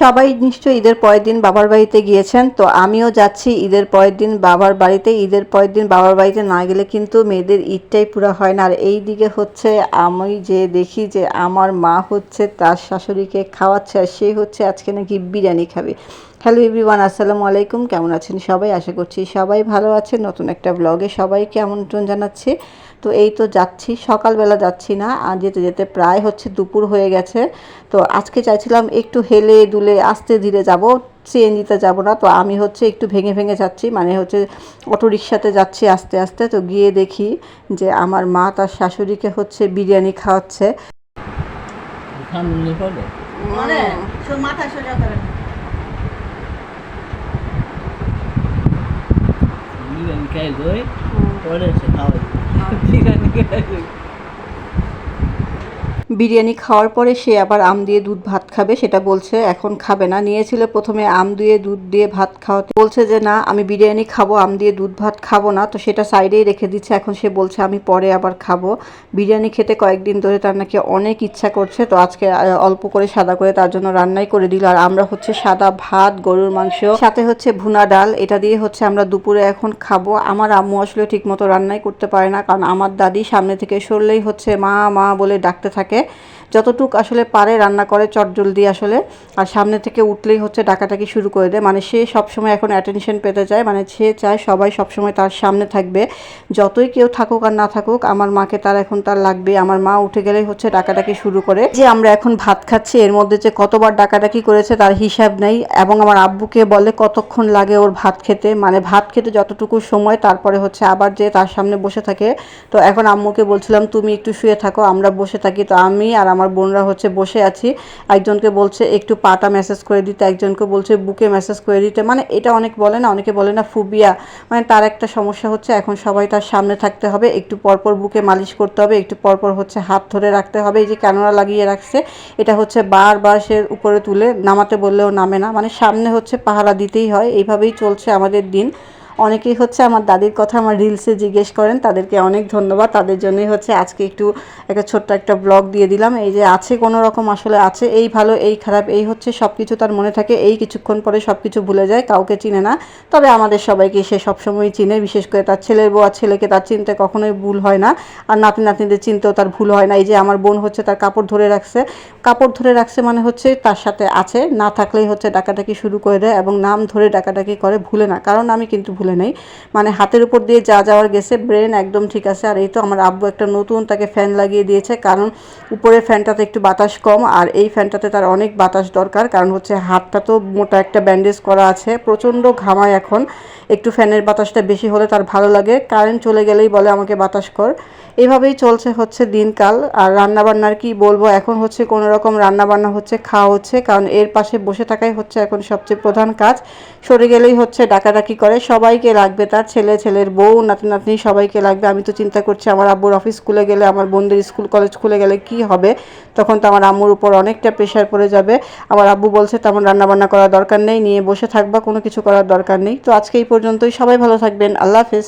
সবাই নিশ্চয়ই ঈদের পরের দিন বাবার বাড়িতে গিয়েছেন, তো আমিও যাচ্ছি ঈদের পরের দিন বাবার বাড়িতে। ঈদের পরের দিন বাবার বাড়িতে না গেলে কিন্তু মেয়েদের ঈদটাই পুরো হয় না। আর এই দিকে হচ্ছে আমি যে দেখি যে আমার মা হচ্ছে তার শাশুড়িকে খাওয়াচ্ছে আর সে হচ্ছে আজকে নাকি বিরিয়ানি খাবে। হ্যালো এভরিওয়ান আসসালামু আলাইকুম। কেমন আছেন সবাই? আশা করছি সবাই ভালো আছে নতুন একটা ব্লগে সবাইকে আমন্ত্রণ জানাচ্ছি। তো এই তো যাচ্ছি সকালবেলা যাচ্ছি না আর যেতে যেতে প্রায় হচ্ছে দুপুর হয়ে গেছে। তো আজকে চাইছিলাম একটু হেলে দুলে আস্তে ধীরে যাব সিএনজিতে যাব না তো আমি হচ্ছে একটু ভেঙে ভেঙে যাচ্ছি মানে হচ্ছে অটো রিক্সাতে যাচ্ছি আস্তে আস্তে। তো গিয়ে দেখি যে আমার মা তার শাশুড়িকে হচ্ছে বিরিয়ানি খাওয়াচ্ছে। মানে মাথা সোজা করে না। বিরিয়ানি খাই গই পরে সে খাওয়াই বিরিয়ানি খাওয়ার পরে সে আবার আম দিয়ে দুধ ভাত খাবে, সেটা বলছে এখন খাবে না। নিয়েছিল প্রথমে আম দিয়ে দুধ দিয়ে ভাত খাওয়াতে। বলছে যে, না, আমি বিরিয়ানি খাব, আম দিয়ে দুধ ভাত খাব না। তো সেটা সাইডেই রেখে দিচ্ছে। এখন সে বলছে, আমি পরে আবার খাব। বিরিয়ানি খেতে কয়েকদিন ধরে তার নাকি অনেক ইচ্ছা করছে। তো আজকে অল্প করে সাদা করে তার জন্য রান্নাই করে দিল। আর আমরা হচ্ছে সাদা ভাত, গরুর মাংস, সাথে হচ্ছে ভুনা ডাল। এটা দিয়ে হচ্ছে আমরা দুপুরে এখন খাব। আমার আম্মু আসলে ঠিক মতো রান্নাই করতে পারে না। কারণ আমার দাদি সামনে থেকে সরলেই হচ্ছে মা মা বলে ডাকতে থাকে। okay যতটুক আসলে পারে রান্না করে, চটজলদি আসলে। আর সামনে থেকে উঠলেই হচ্ছে ডাকাটাকি শুরু করে দেয়। মানে সে সবসময় এখন অ্যাটেনশন পেতে চায়। মানে সে চায় সবাই সবসময় তার সামনে থাকবে। যতই কেউ থাকুক আর না থাকুক, আমার মাকে তার এখন তার লাগবে আমার মা উঠে গেলেই হচ্ছে ডাকাটাকি শুরু করে। যে আমরা এখন ভাত খাচ্ছি, এর মধ্যে যে কতবার ডাকাডাকি করেছে তার হিসাব নেই। এবং আমার আব্বুকে বলে কতক্ষণ লাগে ওর ভাত খেতে। মানে ভাত খেতে যতটুকু সময়, তারপরে হচ্ছে আবার যে তার সামনে বসে থাকে। তো এখন আম্মুকে বলছিলাম, তুমি একটু শুয়ে থাকো, আমরা বসে থাকি। তো আমি আর আমার বোনরা হচ্ছে বসে আছি। একজনকে বলছে, একটু পাটা মেসেজ করে দিতে। একজনকে বলছে, বুকে মেসেজ করে দিতে। মানে এটা অনেক বলে না, অনেকে বলে না ফুবিয়া মানে তার একটা সমস্যা হচ্ছে, এখন সবাই তার সামনে থাকতে হবে। একটু পরপর বুকে মালিশ করতে হবে, একটু পরপর হচ্ছে হাত ধরে রাখতে হবে। এই যে ক্যানোরা লাগিয়ে রাখছে, এটা হচ্ছে বারবার সে উপরে তুলে নামাতে বললেও নামে না। মানে সামনে হচ্ছে পাহারা দিতেই হয়। এইভাবেই চলছে আমাদের দিন। অনেকেই হচ্ছে আমার দাদির কথা আমার রিলসে জিজ্ঞেস করেন, তাদেরকে অনেক ধন্যবাদ। তাদের জন্যই হচ্ছে আজকে একটু একটা ছোট্ট একটা ব্লগ দিয়ে দিলাম। এই যে আছে, কোনো রকম আসলে আছে, এই ভালো, এই খারাপ, এই হচ্ছে সব কিছু তার মনে থাকে, এই কিছুক্ষণ পরে সব কিছু ভুলে যায়, কাউকে চিনে না। তবে আমাদের সবাইকে সে সবসময় চিনে, বিশেষ করে তার ছেলের বউ আর ছেলেকে তার চিনতে কখনোই ভুল হয় না। আর নাতি নাতনিদের চিনতেও তার ভুল হয় না। এই যে আমার বোন হচ্ছে তার কাপড় ধরে রাখছে। কাপড় ধরে রাখছে মানে হচ্ছে তার সাথে আছে, না থাকলেই হচ্ছে ডাকাটাকি শুরু করে দেয় এবং নাম ধরে ডাকাটাকি করে ভুলে না। কারণ আমি কিন্তু ভুলে নেই। মানে হাতের উপর দিয়ে যা যাওয়ার গেছে ব্রেন একদম ঠিক আছে। আর এই তো আমার আব্বু একটা নতুন তাকে ফ্যান লাগিয়ে দিয়েছে। কারণ উপরে ফ্যানটাতে একটু বাতাস কম, আর এই ফ্যানটাতে তার অনেক বাতাস দরকার। কারণ হচ্ছে হাতটা তো মোটা একটা ব্যান্ডেজ করা আছে। প্রচণ্ড ঘামায় এখন। একটু ফ্যানের বাতাসটা বেশি হলে তার ভালো লাগে। কারেন্ট চলে গেলেই বলে আমাকে বাতাস কর। এভাবেই চলছে হচ্ছে দিনকাল। আর রান্নাবান্নার কি বলব? এখন হচ্ছে কোনো রকম রান্নাবান্না হচ্ছে, খাওয়া হচ্ছে। কারণ এর পাশে বসে থাকাই হচ্ছে এখন সবচেয়ে প্রধান কাজ। সরে গেলেই হচ্ছে ডাকাডাকি করে। সবাইকে লাগবে, তার ছেলে, ছেলের বউ, নাতি, নাতনি সবাইকে লাগবে। আমি তো চিন্তা করছি আমার আব্বুর অফিস খুলে গেলে, আমার বোনদের স্কুল কলেজ খুলে গেলে কি হবে? তখন তো আমার আম্মুর উপর অনেকটা প্রেশার পড়ে যাবে। আমার আব্বু বলছে, তেমন রান্নাবান্না করার দরকার নেই, নিয়ে বসে থাকবা, কোনো কিছু করার দরকার নেই। তো আজকে এই পর্যন্তই। সবাই ভালো থাকবেন। আল্লাহ হাফেজ।